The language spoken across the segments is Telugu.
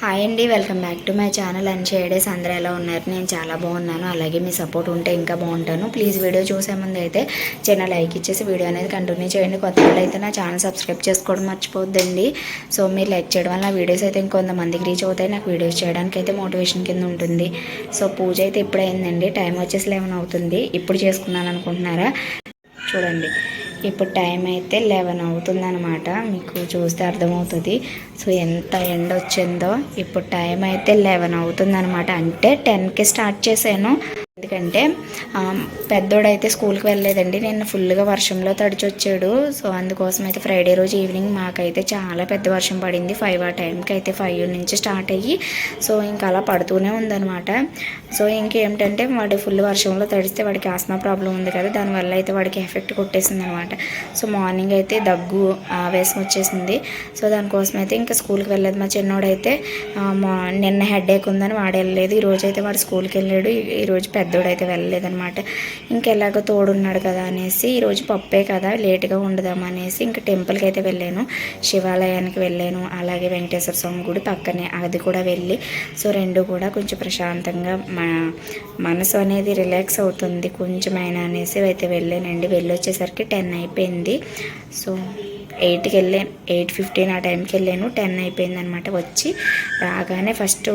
హాయ్ అండి welcome back to my channel. And షేడేస్ అందరూ ఎలా ఉన్నారు? నేను చాలా బాగున్నాను. అలాగే మీ సపోర్ట్ ఉంటే ఇంకా బాగుంటాను. ప్లీజ్ వీడియో చూసే ముందు అయితే చిన్న లైక్ ఇచ్చేసి వీడియో అనేది కంటిన్యూ చేయండి. కొత్త వాళ్ళు అయితే నా ఛానల్ సబ్స్క్రైబ్ చేసుకోవడం మర్చిపోద్దండి సో మీరు లైక్ చేయడం వల్ల వీడియోస్ అయితే ఇంకొంతమందికి రీచ్ అవుతాయి. నాకు వీడియోస్ చేయడానికి అయితే మోటివేషన్ కింద ఉంటుంది. సో పూజ అయితే ఇప్పుడైందండి అయిందండి. టైం వచ్చేసి లెవెన్ అవుతుంది. ఇప్పుడు చేసుకున్నాను అనుకుంటున్నారా? చూడండి. ఇప్పుడు టైం అయితే లెవెన్ అవుతుందనమాట మీకు చూస్తే అర్థమవుతుంది. సో ఎంత ఎండ వచ్చిందో ఇప్పుడు టైం అయితే లెవెన్ అవుతుందనమాట అంటే టెన్కి స్టార్ట్ చేశాను. ఎందుకంటే పెద్దోడైతే స్కూల్కి వెళ్ళలేదండి. నిన్న ఫుల్గా వర్షంలో తడిచి వచ్చాడు సో అందుకోసం అయితే ఫ్రైడే రోజు ఈవినింగ్ మాకైతే చాలా పెద్ద వర్షం పడింది. ఫైవ్ ఆ టైంకి అయితే ఫైవ్ నుంచి స్టార్ట్ అయ్యి సో ఇంకా అలా పడుతూనే ఉందన్నమాట. సో ఇంకేమిటంటే వాడు ఫుల్ వర్షంలో తడిస్తే వాడికి ఆస్మా ప్రాబ్లం ఉంది కదా దానివల్ల అయితే వాడికి ఎఫెక్ట్ కొట్టేసింది అనమాట సో మార్నింగ్ అయితే దగ్గు ఆవేశం వచ్చేసింది. సో దానికోసం అయితే ఇంకా స్కూల్కి వెళ్ళలేదు. మా చిన్నోడైతే మా నిన్న హెడ్ ఏక్ ఉందని వాడు వెళ్ళలేదు. ఈ అయితే వాడు స్కూల్కి వెళ్ళాడు. ఈరోజు పెద్ద పెద్దోడైతే వెళ్ళలేదనమాట ఇంకెలాగో తోడున్నాడు కదా అనేసి ఈరోజు పప్పే కదా లేట్గా ఉండదాం అనేసి ఇంకా టెంపుల్కి అయితే వెళ్ళాను. శివాలయానికి వెళ్ళాను. అలాగే వెంకటేశ్వర స్వామి గుడి పక్కనే అది కూడా వెళ్ళి సో రెండు కూడా కొంచెం ప్రశాంతంగా మా మనసు అనేది రిలాక్స్ అవుతుంది. కొంచెమైనా అనేసి అయితే వెళ్ళానండి. వెళ్ళి వచ్చేసరికి టెన్ అయిపోయింది. సో ఎయిట్కి వెళ్ళాను. ఎయిట్ ఫిఫ్టీన్ ఆ టైంకి వెళ్ళాను. టెన్ అయిపోయింది అనమాట వచ్చి. రాగానే ఫస్ట్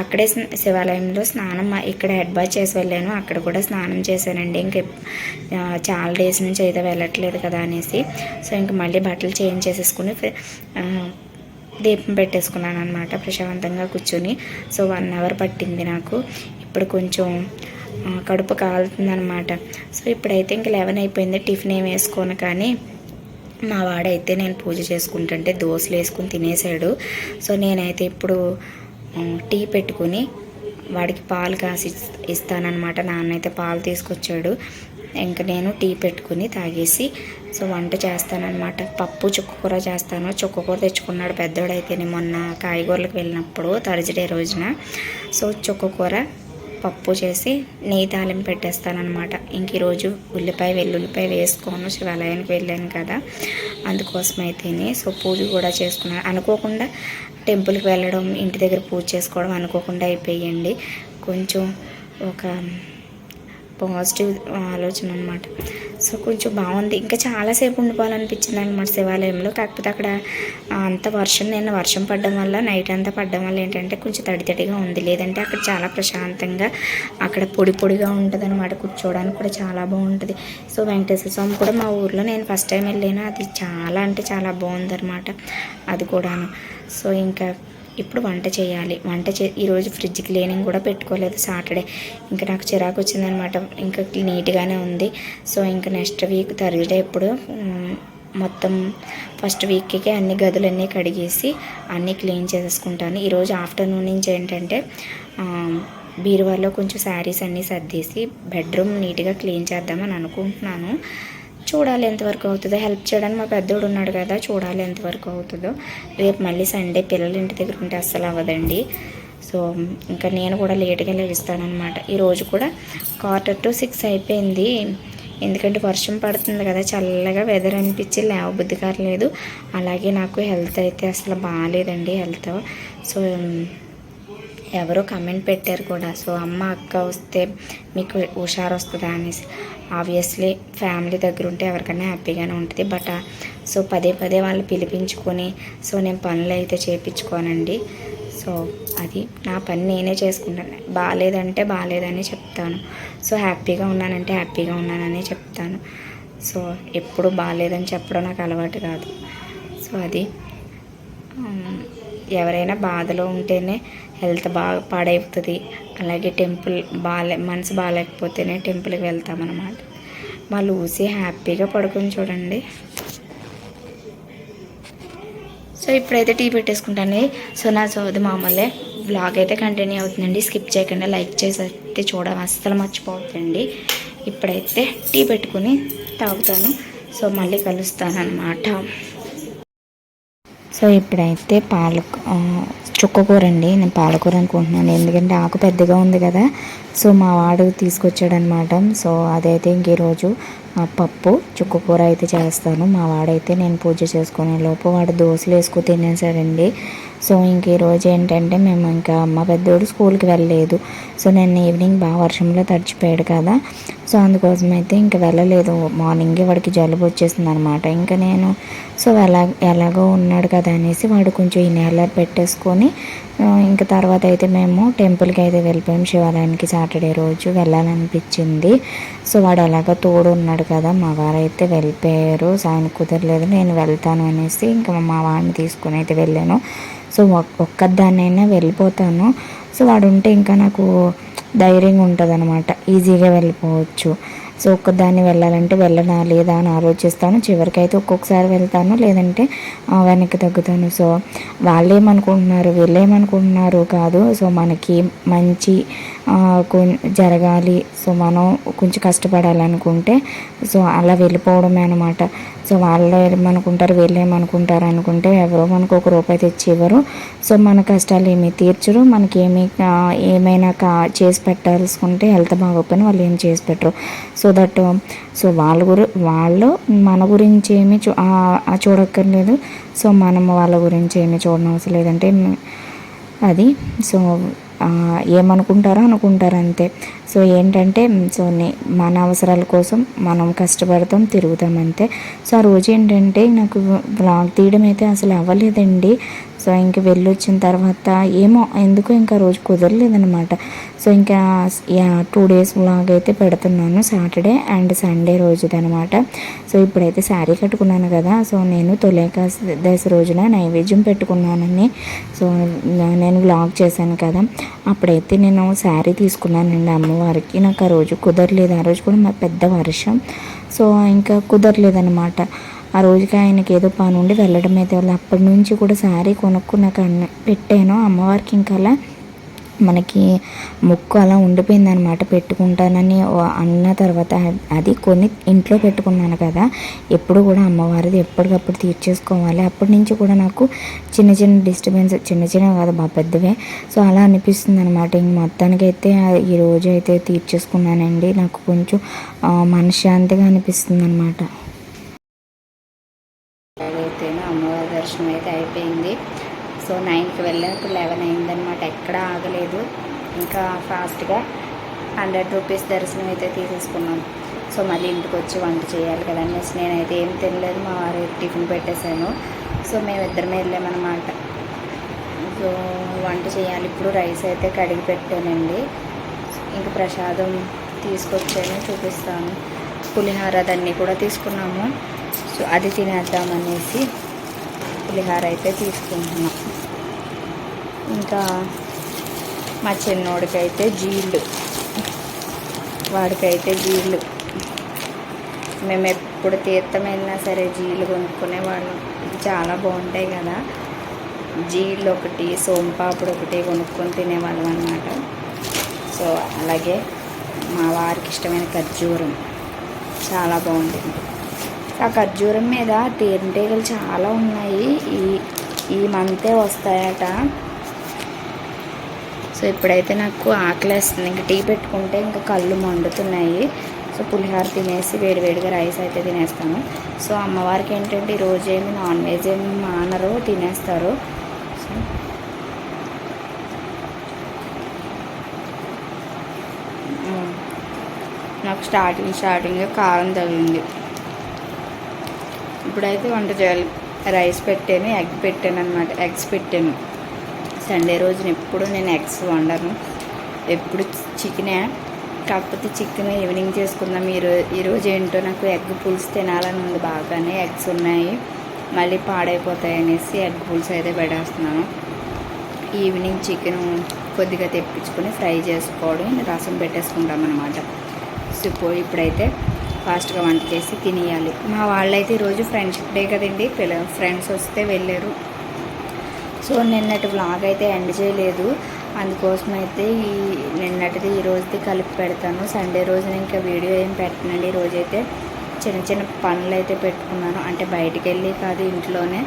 అక్కడే శివాలయంలో స్నానం ఇక్కడ హెడ్ బాత్ చేసి వెళ్ళాను. అక్కడ కూడా స్నానం చేశానండి. ఇంక చాలా డేస్ నుంచి అయితే వెళ్ళట్లేదు కదా అనేసి. సో ఇంక మళ్ళీ బట్టలు చేంజ్ చేసేసుకుని దీపం పెట్టేసుకున్నాను అనమాట ప్రశాంతంగా కూర్చొని. సో వన్ అవర్ పట్టింది నాకు. ఇప్పుడు కొంచెం కడుపు కాలుతుందనమాట సో ఇప్పుడైతే ఇంక లెవెన్ అయిపోయింది టిఫిన్ ఏం వేసుకోను కానీ. మా వాడైతే నేను పూజ చేసుకుంటుంటే దోశలు వేసుకుని తినేసాడు. సో నేనైతే ఇప్పుడు టీ పెట్టుకుని వాడికి పాలు కాసి ఇస్తానన్నమాట. నాన్న అయితే పాలు తీసుకొచ్చాడు. ఇంకా నేను టీ పెట్టుకుని తాగేసి సో వంట చేస్తానన్నమాట. పప్పు చుక్కకూర చేస్తాను. చుక్కకూర తెచ్చుకున్నాడు పెద్దోడైతేనే మొన్న కాయగూరలకు వెళ్ళినప్పుడు థర్స్డే రోజున. సో చుక్కకూర పప్పు చేసి నెయ్యి తాలింపు పెట్టేస్తానమాట ఇంక ఈరోజు ఉల్లిపాయ వెల్లుల్లిపాయ వేసుకోను. శివాలయానికి వెళ్ళాను కదా. అందుకోసం అయితేనే సో పూజ కూడా చేసుకున్నాను. అనుకోకుండా టెంపుల్కి వెళ్ళడం ఇంటి దగ్గర పూజ చేసుకోవడం అనుకోకుండా అయిపోయండి కొంచెం ఒక పాజిటివ్ ఆలోచన అనమాట సో కొంచెం బాగుంది. ఇంకా చాలాసేపు ఉండిపోవాలనిపించింది అనమాట శివాలయంలో. కాకపోతే అక్కడ అంత వర్షం నిన్న వర్షం పడడం వల్ల నైట్ అంతా పడడం వల్ల ఏంటంటే కొంచెం తడి తడిగా ఉంది. లేదంటే అక్కడ చాలా ప్రశాంతంగా అక్కడ పొడి పొడిగా ఉంటుంది అనమాట కూర్చోవడానికి కూడా చాలా బాగుంటుంది. సో వెంకటేశ్వర స్వామి కూడా మా ఊర్లో నేను ఫస్ట్ టైం వెళ్ళాను. అది చాలా అంటే చాలా బాగుందన్నమాట. అది కూడాను. సో ఇంకా ఇప్పుడు వంట చేయాలి. వంట చే ఈరోజు ఫ్రిడ్జ్ క్లీనింగ్ కూడా పెట్టుకోలేదు సాటర్డే. ఇంకా నాకు చిరాకు వచ్చిందనమాట. ఇంకా నీట్గానే ఉంది. సో ఇంకా నెక్స్ట్ వీక్ థర్స్డే ఇప్పుడు మొత్తం ఫస్ట్ వీక్కి అన్ని గదులన్నీ కడిగేసి అన్నీ క్లీన్ చేసేసుకుంటాను. ఈరోజు ఆఫ్టర్నూన్ నుంచి ఏంటంటే బీరువాలో కొంచెం శారీస్ అన్నీ సర్దేసి బెడ్రూమ్ నీట్గా క్లీన్ చేద్దామని అనుకుంటున్నాను. చూడాలి ఎంతవరకు అవుతుందో. హెల్ప్ చేయడానికి మా పెద్దోడు ఉన్నాడు కదా చూడాలి ఎంతవరకు అవుతుందో. రేపు మళ్ళీ సండే పిల్లలు ఇంటి దగ్గర ఉంటే అస్సలు అవ్వదండి. సో ఇంకా నేను కూడా లేట్గా లేస్తానమాట ఈరోజు కూడా క్వార్టర్ టు సిక్స్ అయిపోయింది. ఎందుకంటే వర్షం పడుతుంది కదా చల్లగా వెదర్ అనిపించి లేవబుద్ధి కారలేదు అలాగే నాకు హెల్త్ అయితే అసలు బాగాలేదండి హెల్త్ సో ఎవరో కమెంట్ పెట్టారు కూడా. సో అమ్మ అక్క వస్తే మీకు హుషారు వస్తుందా అనేసి. ఆబ్వియస్లీ ఫ్యామిలీ దగ్గర ఉంటే ఎవరికైనా హ్యాపీగానే ఉంటుంది. బట్ సో పదే పదే వాళ్ళు పిలిపించుకొని సో నేను పనులు అయితే చేయించుకోనండి సో అది నా పని నేనే చేసుకుంటాను. బాగాలేదంటే బాగాలేదని చెప్తాను. సో హ్యాపీగా ఉన్నానంటే హ్యాపీగా ఉన్నానని చెప్తాను. సో ఎప్పుడు బాగాలేదని చెప్పడం నాకు అలవాటు కాదు. సో అది. ఎవరైనా బాధలో ఉంటేనే హెల్త్ బాగా పాడైపోతుంది. అలాగే టెంపుల్ బాగాలే మనసు బాగాలేకపోతేనే టెంపుల్కి వెళ్తామన్నమాట. వాళ్ళు ఊసి హ్యాపీగా పడుకొని చూడండి. సో ఇప్పుడైతే టీ పెట్టేసుకుంటాను. సో నా సోది మామూలే బ్లాగ్ అయితే కంటిన్యూ అవుతుందండి. స్కిప్ చేయకుండా లైక్ చేసి అయితే చూడడం అస్సలు మర్చిపోవద్దండి. ఇప్పుడైతే టీ పెట్టుకుని తాగుతాను. సో మళ్ళీ కలుస్తాను అనమాట సో ఇప్పుడైతే పాలకు చుక్కకూర అండి నేను పాలకూర అనుకుంటున్నాను. ఎందుకంటే ఆకు పెద్దగా ఉంది కదా. సో మా వాడు తీసుకొచ్చాడనమాట. సో అదైతే ఇంక ఈరోజు పప్పు చుక్క కూర అయితే చేస్తాను. మా వాడైతే నేను పూజ చేసుకునే లోపు వాడు దోశలు వేసుకు తినేసాడండి. సో ఇంక ఈరోజు ఏంటంటే మేము ఇంకా మా పెద్దోడు స్కూల్కి వెళ్ళలేదు. సో నేను ఈవినింగ్ బాగా వర్షంలో తడిచిపోయాడు కదా. సో అందుకోసం అయితే ఇంకా వెళ్ళలేదు. మార్నింగే వాడికి జలుబు వచ్చేసింది అనమాట ఇంకా నేను సో ఎలా ఎలాగో ఉన్నాడు కదా అనేసి వాడు కొంచెం ఇన్హేలర్ పెట్టేసుకొని ఇంకా తర్వాత అయితే మేము టెంపుల్కి అయితే వెళ్ళిపోయాం. శివాలయానికి సాటర్డే రోజు వెళ్ళాలనిపించింది. సో వాడు అలాగా తోడు ఉన్నాడు కదా మా వారైతే వెళ్ళిపోయారు. సో ఆయన కుదరలేదు నేను వెళ్తాను అనేసి ఇంకా మా వాడిని తీసుకుని అయితే వెళ్ళాను. సో ఒక్కదాన్నైనా వెళ్ళిపోతాను. సో వాడు ఉంటే ఇంకా నాకు ధైర్యంగా ఉంటుంది అనమాట ఈజీగా వెళ్ళిపోవచ్చు. సో ఒక్కదాన్ని వెళ్ళాలంటే వెళ్ళనా లేదా అని ఆలోచిస్తాను. చివరికి అయితే ఒక్కొక్కసారి వెళ్తాను లేదంటే వెనక్కి తగ్గుతాను. సో వాళ్ళు ఏమనుకుంటున్నారు వీళ్ళు ఏమనుకుంటున్నారు కాదు. సో మనకి మంచి జరగాలి. సో మనం కొంచెం కష్టపడాలనుకుంటే సో అలా వెళ్ళిపోవడమే అనమాట సో వాళ్ళు ఏమనుకుంటారు వెళ్ళేమనుకుంటారు అనుకుంటే ఎవరో మనకు ఒక రూపాయి తెచ్చి ఇవ్వరు. సో మన కష్టాలు ఏమీ తీర్చరు. మనకి ఏమి ఏమైనా కా చేసి పెట్టాల్సుకుంటే హెల్త్ బాగోకపోయినా వాళ్ళు ఏం చేసి పెట్టరు. సో దట్ సో వాళ్ళ గురి వాళ్ళు మన గురించి ఏమీ చూ చూడక్కర్లేదు. సో మనం వాళ్ళ గురించి ఏమీ చూడనవసరం లేదంటే అది. సో ఏమనుకుంటారో అనుకుంటారు అంతే సో ఏంటంటే సో మన అవసరాల కోసం మనం కష్టపడతాం తిరుగుతాం అంతే. సో ఆ రోజు ఏంటంటే నాకు బ్లాగ్ తీయడం అయితే అసలు అవ్వలేదండి. సో ఇంక వెళ్ళొచ్చిన తర్వాత ఏమో ఎందుకో ఇంకా రోజు కుదరలేదనమాట సో ఇంకా టూ డేస్ వ్లాగ్ అయితే పెడుతున్నాను సాటర్డే అండ్ సండే రోజుదనమాట సో ఇప్పుడైతే శారీ కట్టుకున్నాను కదా సో నేను తొలేకాదశ రోజున నైవేద్యం పెట్టుకున్నానని సో నేను వ్లాగ్ చేశాను కదా. అప్పుడైతే నేను శారీ తీసుకున్నానండి అమ్మవారికి నాకు ఆ రోజు కుదరలేదు. ఆ రోజు కూడా మా పెద్ద వర్షం సో ఇంకా కుదరలేదనమాట ఆ రోజుకి ఆయనకి ఏదో పని ఉండి వెళ్ళడం అయితే వాళ్ళు అప్పటి నుంచి కూడా శారీ కొనుక్కున్నాక అన్న పెట్టాను. అమ్మవారికి ఇంకా అలా మనకి ముక్కు అలా ఉండిపోయింది అనమాట పెట్టుకుంటానని అన్న తర్వాత అది కొన్ని ఇంట్లో పెట్టుకున్నాను కదా. ఎప్పుడు కూడా అమ్మవారిది ఎప్పటికప్పుడు తీర్చేసుకోవాలి. అప్పటి నుంచి కూడా నాకు చిన్న చిన్న డిస్టర్బెన్స్ చిన్న చిన్న కాదు బాగా పెద్దవే. సో అలా అనిపిస్తుంది అనమాట ఇంక మొత్తానికి అయితే ఈరోజు అయితే తీర్చేసుకున్నానండి. నాకు కొంచెం మనశ్శాంతిగా అనిపిస్తుంది అనమాట అయితే అమ్మవారి దర్శనం అయితే అయిపోయింది. సో నైన్కి వెళ్ళాక లెవెన్ అయిందనమాట ఎక్కడా ఆగలేదు. ఇంకా ఫాస్ట్గా హండ్రెడ్ రూపీస్ దర్శనం అయితే తీసేసుకున్నాం. సో మళ్ళీ ఇంటికి వచ్చి వంట చేయాలి కదా నేనైతే ఏం తినలేదు. మా వారు టిఫిన్ పెట్టేశాను సో మేము ఇద్దరమే వెళ్ళామన్నమాట. సో వంట చేయాలి. ఇప్పుడు రైస్ అయితే కడిగి పెట్టానండి. ఇంక ప్రసాదం తీసుకొచ్చాను చూపిస్తాను. పులిహార దాన్ని కూడా తీసుకున్నాము. సో అది తినేద్దామనేసి పులిహార అయితే తీసుకుంటున్నాం. ఇంకా మా చిన్నోడికైతే జీళ్ళు. వాడికైతే జీళ్ళు. మేము ఎప్పుడు తీర్థం వెళ్ళినా సరే జీళ్ళు కొనుక్కునేవాళ్ళం చాలా బాగుంటాయి కదా. జీళ్ళు ఒకటి సోంపాపుడు ఒకటి కొనుక్కొని తినేవాళ్ళం అనమాట సో అలాగే మా వారికి ఇష్టమైన ఖర్జూరం. చాలా బాగుంటుంది. ఆ ఖర్జూరం మీద తేనెటీగలు చాలా ఉన్నాయి. ఈ ఈ మంతే వస్తాయట. సో ఇప్పుడైతే నాకు ఆకలేస్తుంది. ఇంకా టీ పెట్టుకుంటే ఇంకా కళ్ళు మండుతున్నాయి. సో పులిహోర తినేసి వేడివేడిగా రైస్ అయితే తినేస్తాను. సో అమ్మవారికి ఏంటంటే ఈ రోజు ఏమి నాన్ వెజ్ ఏమి మానరు తినేస్తారు. సో నాకు స్టార్టింగ్ స్టార్టింగ్ కారం తగిలింది. ఇప్పుడైతే వంట చేయాలి. రైస్ పెట్టాను ఎగ్ పెట్టాను అనమాట ఎగ్స్ పెట్టాను. సండే రోజున ఎప్పుడు నేను ఎగ్స్ వండను. ఎప్పుడు చికెనే కాకపోతే చికెన్ ఈవినింగ్ చేసుకుందాం. ఈరోజు ఈరోజు ఏంటో నాకు ఎగ్ పులుసు తినాలని ఉంది బాగానే. ఎగ్స్ ఉన్నాయి. మళ్ళీ పాడైపోతాయి అనేసి ఎగ్ పులుసు అయితే పెట్టేస్తున్నాను. ఈవినింగ్ చికెన్ కొద్దిగా తెప్పించుకొని ఫ్రై చేసుకోవడం రసం పెట్టేసుకుంటాం అనమాట సో ఇప్పుడైతే ఫాస్ట్గా వంట చేసి తినేయాలి. మా వాళ్ళైతే ఈరోజు ఫ్రెండ్షిప్ డే కదండి పిల్ల ఫ్రెండ్స్ వస్తే వెళ్ళారు. సో నిన్నటి బ్లాగ్ అయితే ఎండ్ చేయలేదు. అందుకోసం అయితే ఈ నిన్నటిది ఈ రోజుది కలిపి పెడతాను. సండే రోజున ఇంకా వీడియో ఏం పెట్టనండి. రోజైతే చిన్న చిన్న పనులు అయితే పెట్టుకున్నాను. అంటే బయటికి వెళ్ళి కాదు ఇంట్లోనే.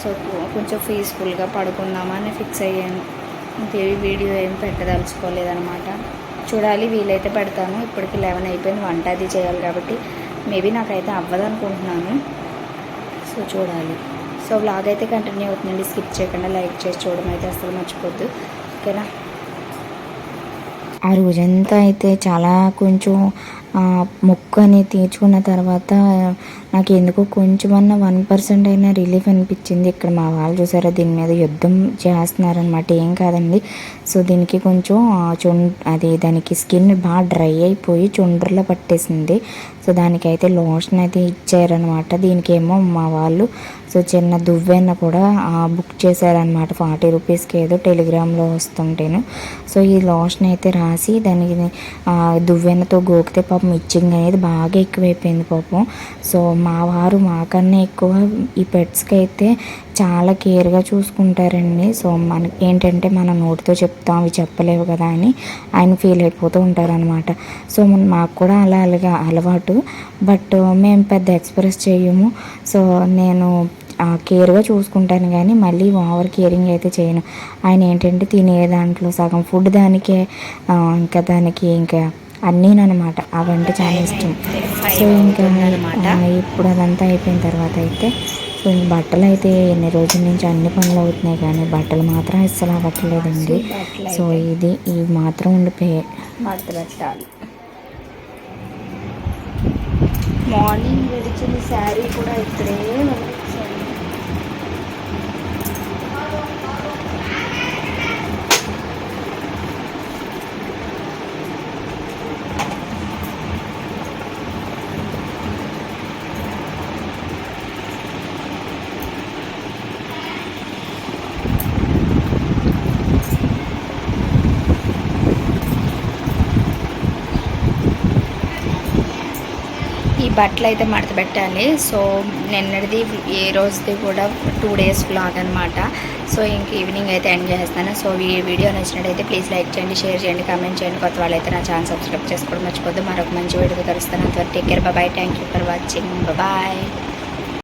సో కొంచెం పీస్ఫుల్గా పడుకుందామని ఫిక్స్ అయ్యాను. ఇంకే వీడియో ఏం పెట్టదలుచుకోలేదన్నమాట చూడాలి వీలైతే పెడతాను. ఇప్పటికి లెవెన్ అయిపోయింది వంట అది చేయాలి కాబట్టి మేబీ నాకైతే అవ్వదు అనుకుంటున్నాను సో చూడాలి. సో వ్లాగ్ అయితే కంటిన్యూ అవుతుందండి. స్కిప్ చేయకుండా లైక్ చేసి చూడడం అయితే అసలు మర్చిపోద్దు. ఓకేనా? ఆ రోజంతా అయితే చాలా కొంచెం ముక్కు అనేది తీర్చుకున్న తర్వాత నాకు ఎందుకో కొంచెమన్నా వన్ పర్సెంట్ అయినా రిలీఫ్ అనిపించింది. ఇక్కడ మా వాళ్ళు చూసారా దీని మీద యుద్ధం చేస్తున్నారనమాట ఏం కాదండి. సో దీనికి కొంచెం చుం అది దానికి స్కిన్ బాగా డ్రై అయిపోయి చుండ్రులో పట్టేసింది. సో దానికైతే లోషన్ అయితే ఇచ్చారనమాట దీనికి ఏమో మా వాళ్ళు సో చిన్న దువ్వెన్న కూడా బుక్ చేశారనమాట ఫార్టీ రూపీస్కి ఏదో టెలిగ్రామ్లో వస్తుంటేను. సో ఈ లోషన్ అయితే రాసి దానికి దువ్వెన్నతో దువ్వెనతో గోకితే పాపం మిచ్చింగ్ అనేది బాగా ఎక్కువైపోయింది పాపం. సో మా వారు మాకన్నా ఎక్కువ ఈ పెట్స్కి అయితే చాలా కేర్గా చూసుకుంటారండి. సో మనకి ఏంటంటే మన నోటితో చెప్తాం అవి చెప్పలేవు కదా అని ఆయన ఫీల్ అయిపోతూ ఉంటారనమాట సో మాకు కూడా అలా అలాగా అలవాటు. బట్ మేము పెద్ద ఎక్స్ప్రెస్ చేయము. సో నేను కేర్గా చూసుకుంటాను కానీ మళ్ళీ ఓవర్ కేరింగ్ అయితే చేయను. ఆయన ఏంటంటే తినే దాంట్లో సగం ఫుడ్ దానికే ఇంకా దానికి ఇంకా అన్నీనమాట అవంటే చాలా ఇష్టం. సో ఇంకా ఆ, ఇప్పుడు అదంతా అయిపోయిన తర్వాత అయితే సో బట్టలు అయితే ఎన్ని రోజుల నుంచి అన్ని పనులు అవుతున్నాయి కానీ బట్టలు మాత్రం అస్సలు అవ్వట్లేదండి. సో ఇది ఇవి మాత్రం ఉండిపోయాయి. మడత పెట్టాలి మార్నింగ్ విడిచిన శారీ కూడా ఇక్కడే వదిలేసాను. ఈ బట్టలు అయితే మడత పెట్టాలి. సో నిన్నటిది ఏ రోజుది కూడా టూ డేస్ బ్లాగ్ అనమాట సో ఇంక ఈవినింగ్ అయితే ఎండ్ చేస్తాను సో ఈ వీడియో నచ్చినట్టయితే ప్లీజ్ లైక్ చేయండి షేర్ చేయండి కామెంట్ చేయండి. కొత్త వాళ్ళైతే నా ఛానల్ సబ్స్క్రైబ్ చేసుకోవడం మర్చిపోద్దు మరొక మంచి వీడియో కలుస్తాను. అంతవరకు take care bye thank you for watching bye